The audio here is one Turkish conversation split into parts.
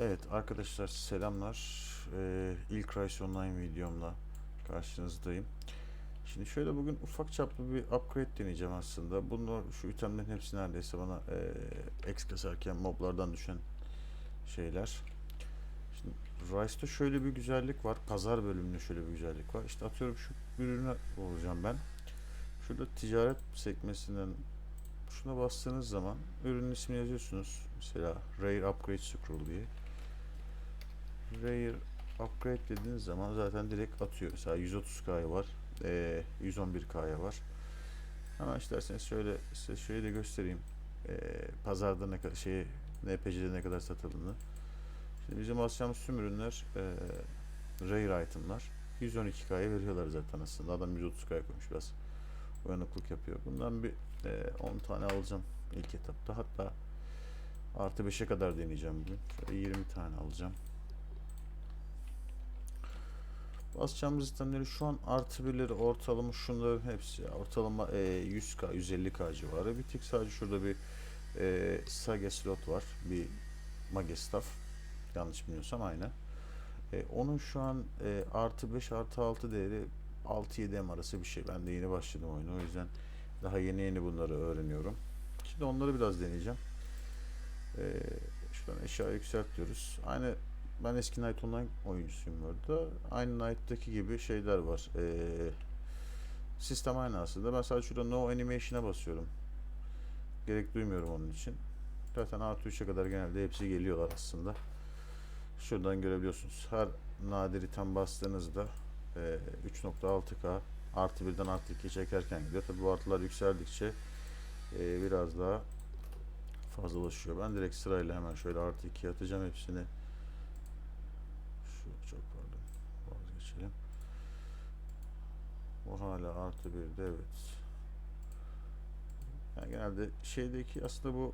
Evet arkadaşlar selamlar. Ee, ilk Rise Online videomla karşınızdayım. Şimdi şöyle bugün ufak çaplı bir upgrade deneyeceğim aslında. Bunlar şu itemlerin hepsi neredeyse bana e, X kasarken moblardan düşen şeyler. Şimdi Rise'da şöyle bir güzellik var. Pazar bölümünde şöyle bir güzellik var. İşte atıyorum şu ürünü olacağım ben. Şurada ticaret sekmesinden şuna bastığınız zaman ürünün ismini yazıyorsunuz. Mesela Rare Upgrade Scroll diye. Rare Upgrade dediğiniz zaman zaten direkt atıyor. Mesela 130K'ya var. eee, 111K'ya var. Hemen isterseniz şöyle size şöyle de göstereyim. Eee, pazarda ne kadar şey NPC'de ne kadar satıldığını. Şimdi bizim basacağımız tüm ürünler eee Rare itemlar. 112K'ya veriyorlar zaten aslında. Adam 130K'ya koymuş biraz uyanıklık yapıyor. Bundan bir eee, 10 tane alacağım ilk etapta. Hatta artı 5'e kadar deneyeceğim bugün. Şöyle 20 tane alacağım. Basacağımız itemleri şu an artı birleri ortalama şunların hepsi ortalama e, 100k 150k civarı. Bir tek sadece şurada bir e, Sage slot var. Bir Mage staff. Yanlış bilmiyorsam aynı. E, onun şu an e, artı 5 artı 6 değeri 6-7 M arası bir şey. Ben de yeni başladım oyunu. O yüzden daha yeni yeni bunları öğreniyorum. Şimdi onları biraz deneyeceğim. E, şuradan eşya yükselt diyoruz. Aynı ben eski Night Online oyuncusuyum orada. Aynı Night'taki gibi şeyler var. Ee, sistem aynı aslında. Ben sadece şurada No Animation'a basıyorum. Gerek duymuyorum onun için. Zaten artı 3'e kadar genelde hepsi geliyorlar aslında. Şuradan görebiliyorsunuz. Her nadir item bastığınızda e, 3.6K artı 1'den artı 2'ye çekerken gidiyor. Tabi bu artılar yükseldikçe e, biraz daha fazlalaşıyor. Ben direkt sırayla hemen şöyle artı 2'ye atacağım hepsini. Şu çok pardon. Vazgeçelim. Bu hala artı bir de evet. Yani genelde şeydeki aslında bu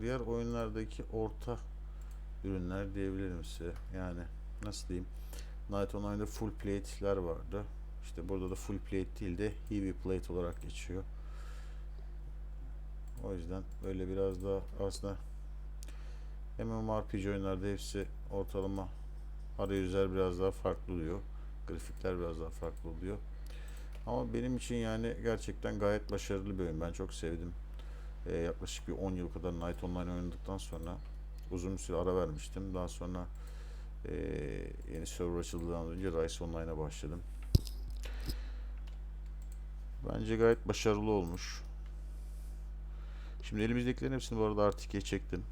diğer oyunlardaki orta ürünler diyebilirim size. Yani nasıl diyeyim? Night Online'da full plate'ler vardı. İşte burada da full plate değil de heavy plate olarak geçiyor. O yüzden böyle biraz da aslında MMORPG oyunlarda hepsi ortalama arayüzler biraz daha farklı oluyor. Grafikler biraz daha farklı oluyor. Ama benim için yani gerçekten gayet başarılı bir oyun. Ben çok sevdim. Ee, yaklaşık bir 10 yıl kadar Night Online oynadıktan sonra uzun bir süre ara vermiştim. Daha sonra ee, yeni server açıldığından önce Rise Online'a başladım. Bence gayet başarılı olmuş. Şimdi elimizdekilerin hepsini bu arada artı 2'ye çektim.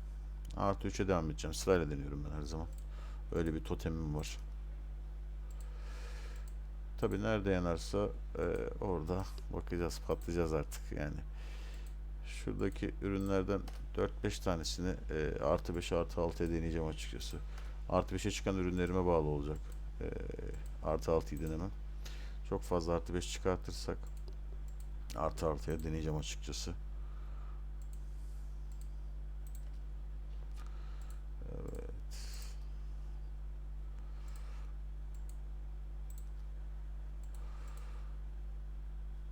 Artı 3'e devam edeceğim. Sırayla deniyorum ben her zaman. Öyle bir totemim var. Tabi nerede yanarsa e, orada bakacağız, patlayacağız artık yani. Şuradaki ürünlerden 4-5 tanesini e, artı 5 artı 6'ya deneyeceğim açıkçası. Artı 5'e çıkan ürünlerime bağlı olacak. E, artı 6'yı denemem. Çok fazla artı 5 çıkartırsak artı 6'ya deneyeceğim açıkçası. Evet.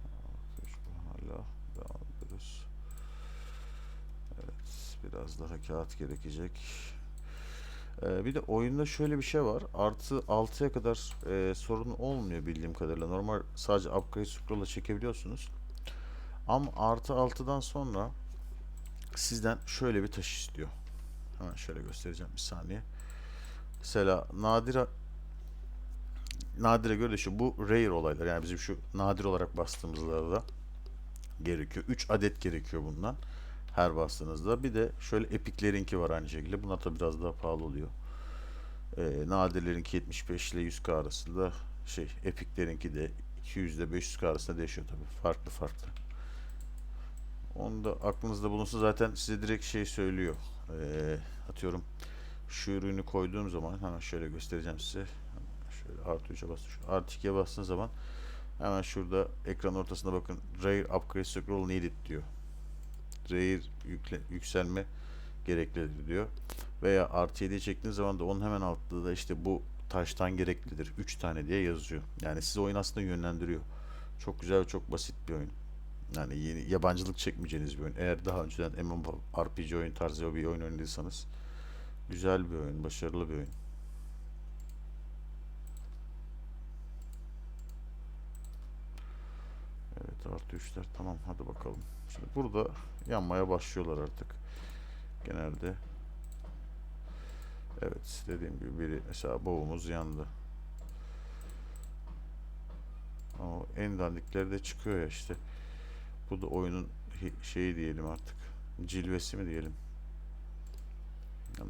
Artı üç bu hala devam ediyoruz. Evet, kağıt gerekecek. Ee, bir de oyunda şöyle bir şey var. Artı 6'ya kadar e, sorun olmuyor bildiğim kadarıyla. Normal sadece upgrade scroll'la çekebiliyorsunuz. Ama artı 6'dan sonra sizden şöyle bir taş istiyor. Hemen şöyle göstereceğim bir saniye. Mesela nadira nadire göre de şu bu rare olaylar yani bizim şu nadir olarak bastığımızlarda gerekiyor. 3 adet gerekiyor bundan her bastığınızda. Bir de şöyle epiklerinki var aynı şekilde. Bunlar da biraz daha pahalı oluyor. Ee, nadirlerinki 75 ile 100k arasında şey epiklerinki de 200 ile 500k arasında değişiyor tabii. Farklı farklı. Onu da aklınızda bulunsun zaten size direkt şey söylüyor. Ee, atıyorum şu ürünü koyduğum zaman hemen şöyle göstereceğim size. Şöyle artı 3'e bastım. Artı 2'ye bastığınız zaman hemen şurada ekran ortasında bakın Rare Upgrade Scroll Needed diyor. Rare yükle, yükselme gereklidir diyor. Veya artı 7'ye çektiğiniz zaman da onun hemen altında da işte bu taştan gereklidir. 3 tane diye yazıyor. Yani sizi oyun aslında yönlendiriyor. Çok güzel ve çok basit bir oyun. Yani yeni, yabancılık çekmeyeceğiniz bir oyun. Eğer daha önceden MMORPG oyun tarzı bir oyun oynadıysanız Güzel bir oyun, başarılı bir oyun. Evet artı üçler tamam hadi bakalım. Şimdi burada yanmaya başlıyorlar artık. Genelde. Evet dediğim gibi biri mesela boğumuz yandı. O en dandikleri de çıkıyor ya işte. Bu da oyunun şeyi diyelim artık. Cilvesi mi diyelim.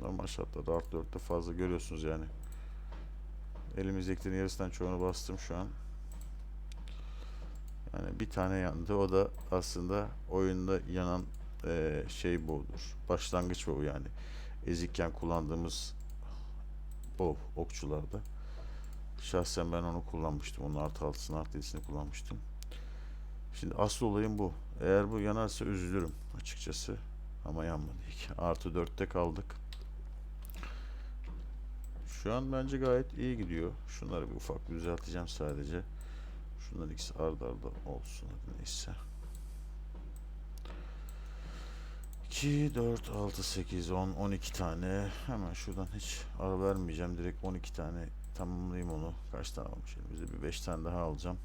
Normal şartlarda art 4'te fazla görüyorsunuz yani. Elimizdekilerin yarısından çoğunu bastım şu an. Bir tane yandı. O da aslında oyunda yanan eee, şey boğdur. Başlangıç boğu yani. Ezikken kullandığımız bow okçularda. Şahsen ben onu kullanmıştım. Onun artı altısını artı yedisini kullanmıştım. Şimdi asıl olayım bu. Eğer bu yanarsa üzülürüm açıkçası. Ama yanmadı. İki. Artı dörtte kaldık. Şu an bence gayet iyi gidiyor. Şunları bir ufak düzelteceğim sadece. Şunların ikisi ard arda olsun. Neyse. 2, 4, 6, 8, 10, 12 tane. Hemen şuradan hiç ara vermeyeceğim. Direkt 12 tane tamamlayayım onu. Kaç tane olmuş elimizde? Bir 5 tane daha alacağım.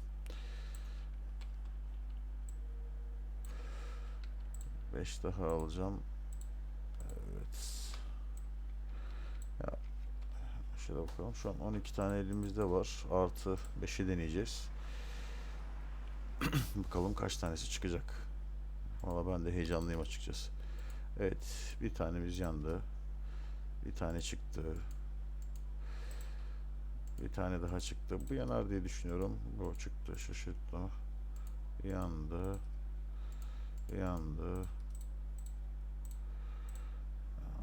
5 daha alacağım. Evet. Ya şöyle bakalım. Şu an 12 tane elimizde var. Artı 5'i deneyeceğiz. Bakalım kaç tanesi çıkacak. Valla ben de heyecanlıyım açıkçası. Evet, bir tanemiz yandı. Bir tane çıktı. Bir tane daha çıktı. Bu yanar diye düşünüyorum. Bu çıktı. Şaşırttı. Yandı. Yandı.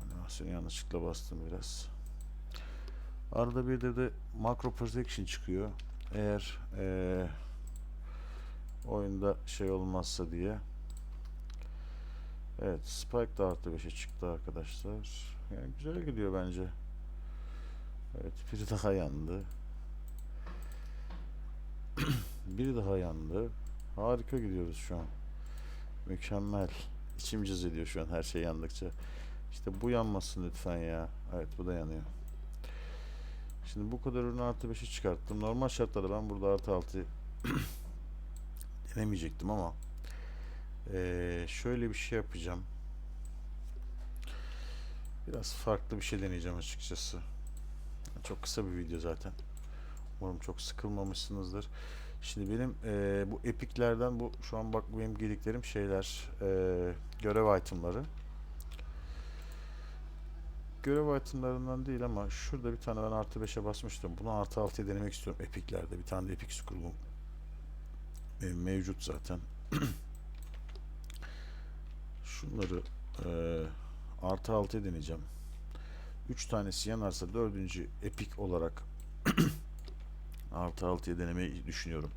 Animasyonu yanlışlıkla bastım biraz. Arada bir de, de Macro Protection çıkıyor. Eğer eee, oyunda şey olmazsa diye. Evet, Spike da artı 5'e çıktı arkadaşlar. Yani güzel gidiyor bence. Evet, biri daha yandı. biri daha yandı. Harika gidiyoruz şu an. Mükemmel. İçim cız ediyor şu an her şey yandıkça. İşte bu yanmasın lütfen ya. Evet, bu da yanıyor. Şimdi bu kadar ürünü artı 5'e çıkarttım. Normal şartlarda ben burada artı 6 denemeyecektim ama eee, şöyle bir şey yapacağım. Biraz farklı bir şey deneyeceğim açıkçası. Çok kısa bir video zaten. Umarım çok sıkılmamışsınızdır. Şimdi benim eee, bu epiklerden bu şu an bak benim giydiklerim şeyler eee, görev itemları. Görev itemlarından değil ama şurada bir tane ben artı 5'e basmıştım. Bunu artı 6'ya denemek istiyorum epiklerde. Bir tane de epik scroll'um benim mevcut zaten. Şunları eee artı 6'ya deneyeceğim. 3 tanesi yanarsa dördüncü epik olarak artı 6'ya denemeyi düşünüyorum.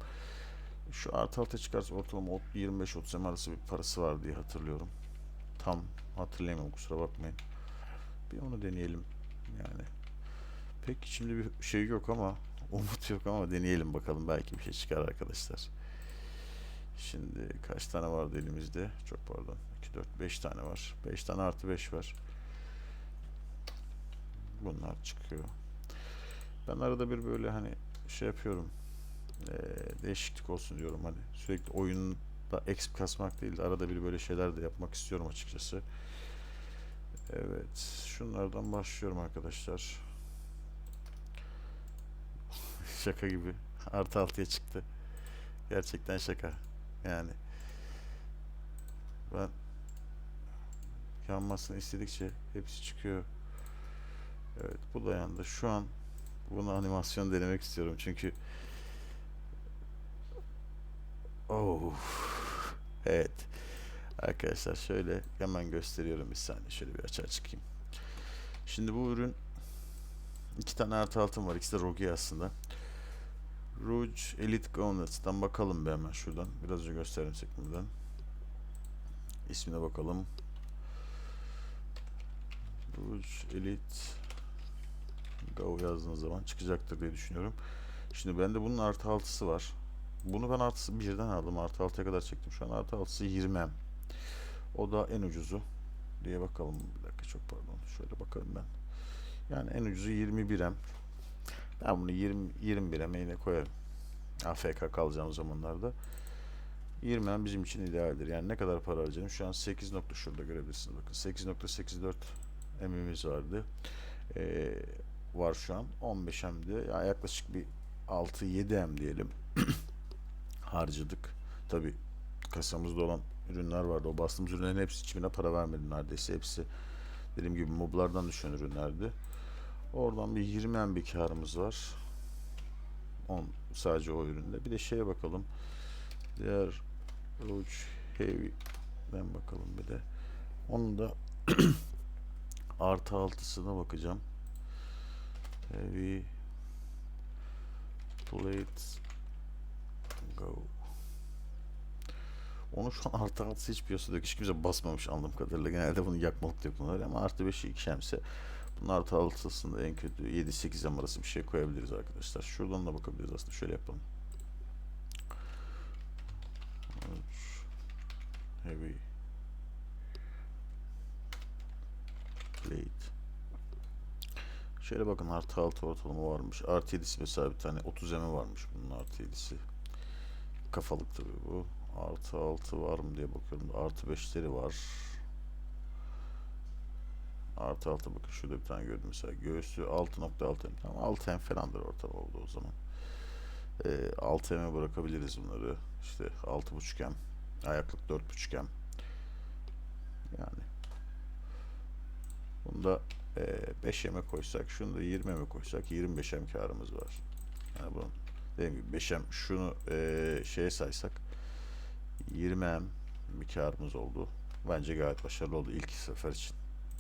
Şu artı 6'ya çıkarsa ortalama ot- 25-30 M arası bir parası var diye hatırlıyorum. Tam hatırlayamıyorum kusura bakmayın. Bir onu deneyelim yani. Pek şimdi bir şey yok ama umut yok ama deneyelim bakalım belki bir şey çıkar arkadaşlar. Şimdi kaç tane vardı elimizde? Çok pardon. 2, 4, 5 tane var. 5 tane artı 5 var. Bunlar çıkıyor. Ben arada bir böyle hani şey yapıyorum. eee, değişiklik olsun diyorum hani. Sürekli oyunda exp kasmak değil de arada bir böyle şeyler de yapmak istiyorum açıkçası. Evet. Şunlardan başlıyorum arkadaşlar. Şaka gibi. Artı altıya çıktı. Gerçekten şaka. Yani ben yanmasını istedikçe hepsi çıkıyor. Evet bu da yandı. Şu an bunu animasyon denemek istiyorum çünkü Oh. Evet. Arkadaşlar şöyle hemen gösteriyorum bir saniye. Şöyle bir açığa çıkayım. Şimdi bu ürün iki tane artı altın var. İkisi de Rogue aslında. Rouge Elite Gauntlets'tan bakalım bir hemen şuradan. Biraz önce gösterdim sekmeden. İsmine bakalım. Rouge Elite Gau yazdığınız zaman çıkacaktır diye düşünüyorum. Şimdi bende bunun artı altısı var. Bunu ben artısı birden aldım. Artı altıya kadar çektim. Şu an artı altısı 20. O da en ucuzu. Diye bakalım. Bir dakika çok pardon. Şöyle bakalım ben. Yani en ucuzu 21M. Ben bunu 20 21M'e yine koyarım. AFK kalacağım zamanlarda. 20M bizim için idealdir. Yani ne kadar para harcadım? Şu an 8 nokta şurada görebilirsiniz. Bakın 8.84 M'imiz vardı. Ee, var şu an. 15M'di. Yani yaklaşık bir 6-7 M diyelim. Harcadık. Tabi kasamızda olan ürünler vardı. O bastığımız ürünlerin hepsi hiçbirine para vermedim neredeyse. Hepsi dediğim gibi moblardan düşen ürünlerdi. Oradan bir 20 M bir karımız var. On, sadece o üründe. Bir de şeye bakalım. Diğer Rouge Heavy'den bakalım bir de. Onun da artı altısına bakacağım. Heavy Plates Go. Onu şu an artı altısı hiç piyasada yok. Hiç kimse basmamış anladığım kadarıyla. Genelde bunu yakmalık yapıyorlar ama artı 5'i iki şemse. Bunun artı altısında en kötü 7-8 am arası bir şey koyabiliriz arkadaşlar. Şuradan da bakabiliriz aslında. Şöyle yapalım. Heavy Plate Şöyle bakın artı altı ortalama varmış. Artı 7'si mesela bir tane 30 M varmış bunun artı 7'si. Kafalık tabii bu. Artı 6 var mı diye bakıyorum. Artı 5'leri var. Artı 6 bakın şurada bir tane gördüm mesela. Göğsü 6.6 M. Tamam 6 M falandır ortalama oldu o zaman. Ee, 6 M'e bırakabiliriz bunları. İşte 6.5 M. Ayaklık 4.5 M. Yani. Bunda e, 5 M koysak, şunu da 20 M koysak 25 M karımız var. Yani bunun dediğim gibi 5 M şunu e, şeye saysak 20 M bir karımız oldu. Bence gayet başarılı oldu ilk sefer için.